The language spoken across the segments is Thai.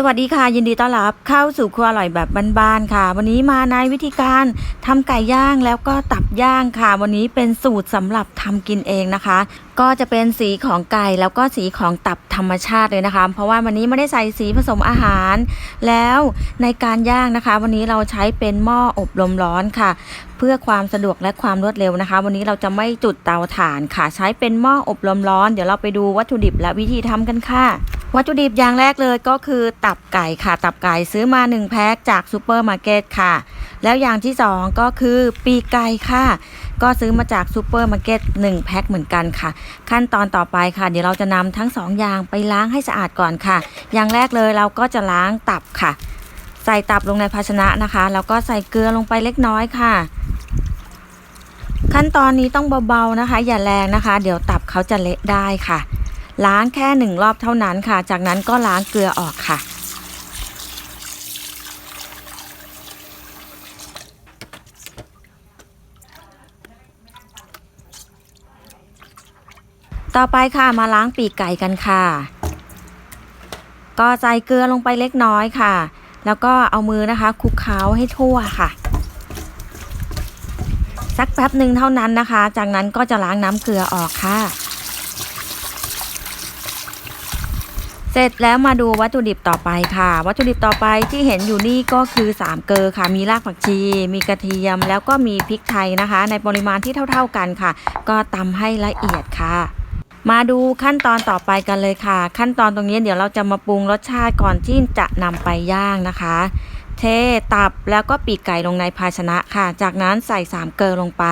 สวัสดีค่ะ ยินดีต้อนรับเข้าสู่ครัวอร่อยแบบบ้านๆค่ะ วันนี้มาในวิธีการทำไก่ย่างแล้วก็ตับย่างค่ะ วันนี้เป็นสูตรสำหรับทำกินเองนะคะ ก็จะเป็นสีของไก่แล้วก็สีของตับธรรมชาติเลยนะคะ เพราะว่าวันนี้ไม่ได้ใส่สีผสมอาหาร แล้วในการย่างนะคะ วันนี้เราใช้เป็นหม้ออบลมร้อนค่ะ เพื่อความสะดวกและความรวดเร็วนะคะ วันนี้เราจะไม่จุดเตาถ่านค่ะ ใช้เป็นหม้ออบลมร้อน เดี๋ยวเราไปดูวัตถุดิบและวิธีทำกันค่ะ วัตถุดิบอย่างแรกเลยก็คือตับไก่ค่ะ ตับไก่ซื้อมา 1 แพ็คจากซูเปอร์มาร์เก็ตค่ะ แล้วอย่างที่ 2 ก็คือปีกไก่ค่ะ ก็ซื้อมาจากซูเปอร์มาร์เก็ต1แพ็คเหมือนกันค่ะ ขั้นตอนต่อไปค่ะ เดี๋ยวเราจะนำทั้ง 2 อย่างไปล้างให้สะอาดก่อนค่ะ อย่างแรกเลยเราก็จะล้างตับค่ะ ใส่ตับลงในภาชนะนะคะแล้วก็ใส่เกลือลงไปเล็กน้อยค่ะ ขั้นตอนนี้ต้องเบาๆนะคะ อย่าแรงนะคะ เดี๋ยวตับเขาจะเละได้ค่ะ ล้างแค่หนึ่งรอบเท่านั้นค่ะ จากนั้นก็ล้างเกลือออกค่ะ ต่อไปค่ะมาล้างปีกไก่กันค่ะ ก็ใส่เกลือลงไปเล็กน้อยค่ะ แล้วก็เอามือนะคะคลุกเคล้าให้ทั่วค่ะสักแป๊บหนึ่งเท่านั้นนะคะ จากนั้นก็จะล้างน้ำเกลือออกค่ะ เสร็จแล้วมาดูวัตถุดิบต่อไปค่ะ วัตถุดิบต่อไปที่เห็นอยู่นี่ก็คือ3เกลอค่ะ มีรากผักชี มีกระเทียม แล้วก็มีพริกไทยนะคะ ในปริมาณที่เท่า ๆกันค่ะ ก็ตำให้ละเอียดค่ะมาดูขั้นตอนต่อไปกันเลยค่ะ ขั้นตอนตรงนี้เดี๋ยวเราจะมาปรุงรสชาติก่อนที่จะนำไปย่างนะคะ เทตับแล้วก็ปีกไก่ลงในภาชนะค่ะ จากนั้นใส่3เกลอลงไป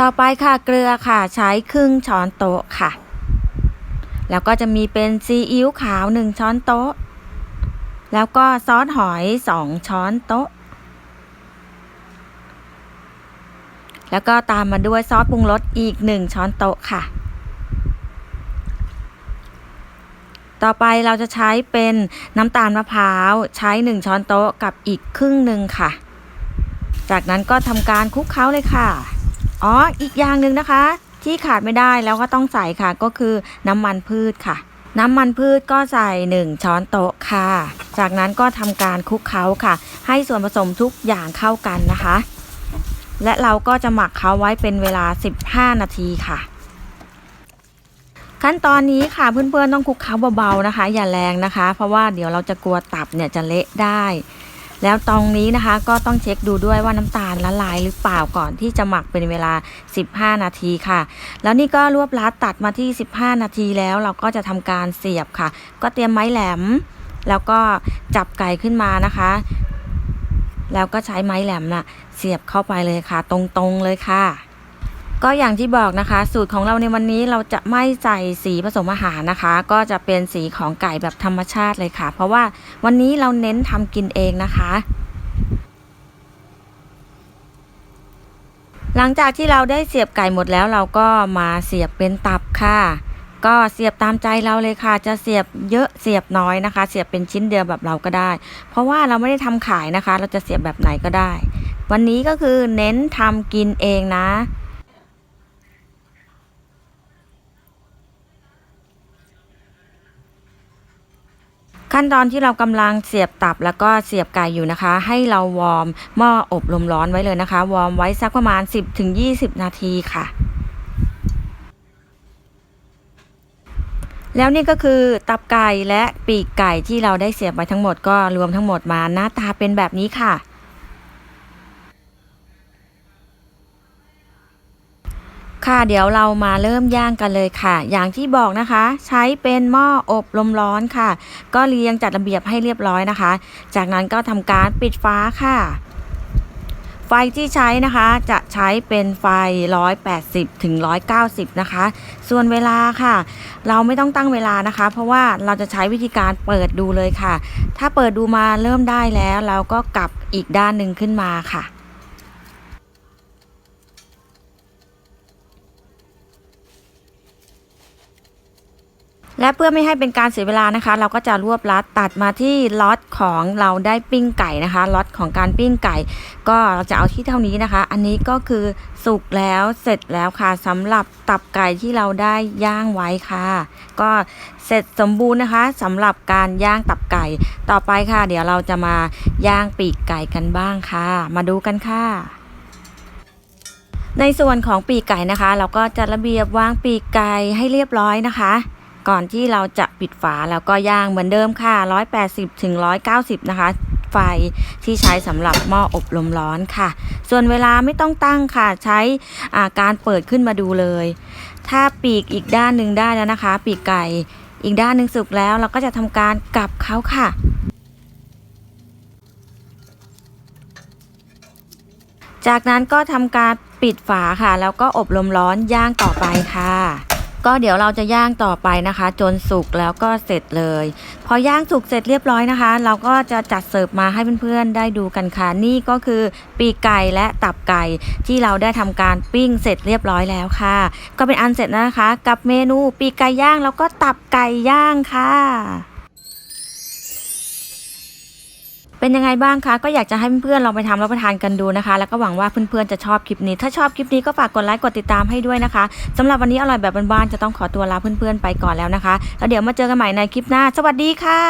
ต่อไปค่ะเกลือค่ะใช้ครึ่งช้อนโต๊ะค่ะ แล้วก็จะมีเป็นซีอิ๊วขาว 1 ช้อนโต๊ะ แล้วก็ซอสหอย 2 ช้อนโต๊ะ แล้วก็ตามมาด้วยซอสปรุงรสอีก 1 ช้อนโต๊ะค่ะ ต่อไปเราจะใช้เป็นน้ำตาลมะพร้าวใช้ 1 ช้อนโต๊ะกับอีกครึ่งหนึ่งค่ะ จากนั้นก็ทำการคลุกเคล้าเลยค่ะ อ๋อ อีกอย่างหนึ่งนะคะ ที่ขาดไม่ได้แล้วก็ต้องใส่ค่ะก็คือน้ำมันพืชค่ะ น้ำมันพืชก็ใส่ 1 ช้อนโต๊ะค่ะ จากนั้นก็ทำการคลุกเคล้าค่ะ ให้ส่วนผสมทุกอย่างเข้ากันนะคะ และเราก็จะหมักเขาไว้เป็นเวลา 15 นาทีค่ะขั้นตอนนี้ค่ะเพื่อนๆต้องคลุกเคล้าเบาๆนะคะ อย่าแรงนะคะ เพราะว่าเดี๋ยวเราจะกลัวตับเนี่ยจะเละได้ แล้วตรงนี้นะคะก็ต้องเช็คดูด้วยว่าน้ำตาลละลายหรือเปล่าก่อนที่จะหมักเป็นเวลา 15 นาทีค่ะ แล้วนี่ก็รวบลัดตัดมาที่ 15 นาทีแล้วเราก็จะทำการเสียบค่ะ ก็เตรียมไม้แหลม แล้วก็จับไก่ขึ้นมานะคะ แล้วก็ใช้ไม้แหลมน่ะเสียบเข้าไปเลยค่ะ ตรงๆเลยค่ะ ก็อย่างที่บอกนะคะ สูตรของเราในวันนี้เราจะไม่ใส่สีผสมอาหารนะคะ ก็จะเป็นสีของไก่แบบธรรมชาติเลยค่ะ เพราะว่าวันนี้เราเน้นทำกินเองนะคะหลังจากที่เราได้เสียบไก่หมดแล้วเราก็มาเสียบเป็นตับค่ะ ก็เสียบตามใจเราเลยค่ะ จะเสียบเยอะเสียบน้อยนะคะ เสียบเป็นชิ้นเดียวแบบเราก็ได้ เพราะว่าเราไม่ได้ทำขายนะคะ เราจะเสียบแบบไหนก็ได้ วันนี้ก็คือเน้นทำกินเองนะ ขั้นตอนที่เรากำลังเสียบตับแล้วก็เสียบไก่อยู่นะคะ ให้เราวอร์มหม้ออบลมร้อนไว้เลยนะคะ วอร์มไว้สักประมาณ 10-20 นาทีค่ะแล้วนี่ก็คือตับไก่และปีกไก่ที่เราได้เสียบไว้ทั้งหมดก็รวมทั้งหมดมาหน้าตาเป็นแบบนี้ค่ะ ค่ะเดี๋ยวเรามาเริ่มย่างกันเลยค่ะ อย่างที่บอกนะคะ ใช้เป็นหม้ออบลมร้อนค่ะ ก็เรียงจัดระเบียบให้เรียบร้อยนะคะ จากนั้นก็ทำการปิดฟ้าค่ะ ไฟที่ใช้นะคะจะใช้เป็นไฟ 180ถึง190 นะคะ ส่วนเวลาค่ะ เราไม่ต้องตั้งเวลานะคะ เพราะว่าเราจะใช้วิธีการเปิดดูเลยค่ะ ถ้าเปิดดูมาเริ่มได้แล้ว เราก็กลับอีกด้านหนึ่งขึ้นมาค่ะ และเพื่อไม่ให้เป็นการเสียเวลานะคะ เราก็จะรวบลัดตัดมาที่ล็อตของเราได้ปิ้งไก่นะคะล็อตของการปิ้งไก่ ก็เราจะเอาที่เท่านี้นะคะ อันนี้ก็คือสุกแล้วเสร็จแล้วค่ะสำหรับตับไก่ที่เราได้ย่างไว้ค่ะ ก็เสร็จสมบูรณ์นะคะสำหรับการย่างตับไก่ ต่อไปค่ะ เดี๋ยวเราจะมาย่างปีกไก่กันบ้างค่ะ มาดูกันค่ะในส่วนของปีกไก่นะคะ เราก็จะระเบียบวางปีกไก่ให้เรียบร้อยนะคะ ก่อนที่เราจะปิดฝาแล้วก็ย่างเหมือนเดิมค่ะ 180ถึง190 นะคะ ไฟที่ใช้สำหรับหม้ออบลมร้อนค่ะ ส่วนเวลาไม่ต้องตั้งค่ะ ใช้าการเปิดขึ้นมาดูเลย ถ้าปีกอีกด้านหนึ่งได้แล้วนะคะ ปีกไก่อีกด้านหนึ่งสุกแล้วเราก็จะทำการกลับเขาค่ะจากนั้นก็ทำการปิดฝาค่ะ แล้วก็อบลมร้อนย่างต่อไปค่ะ ก็เดี๋ยวเราจะย่างต่อไปนะคะ จนสุกแล้วก็เสร็จเลย พอย่างสุกเสร็จเรียบร้อยนะคะ เราก็จะจัดเสิร์ฟมาให้เพื่อนๆได้ดูกันค่ะนี่ก็คือปีกไก่และตับไก่ที่เราได้ทำการปิ้งเสร็จเรียบร้อยแล้วค่ะ ก็เป็นอันเสร็จนะคะ กับเมนูปีกไก่ย่างแล้วก็ตับไก่ย่างค่ะ เป็นยังไงบ้างคะ ก็อยากจะให้เพื่อนๆลองไปทำรับประทานกันดูนะคะ แล้วก็หวังว่าเพื่อนๆจะชอบคลิปนี้ ถ้าชอบคลิปนี้ก็ฝากกดไลค์กดติดตามให้ด้วยนะคะสำหรับวันนี้อร่อยแบบบ้านๆจะต้องขอตัวลาเพื่อนๆไปก่อนแล้วนะคะ แล้วเดี๋ยวมาเจอกันใหม่ในคลิปหน้า สวัสดีค่ะ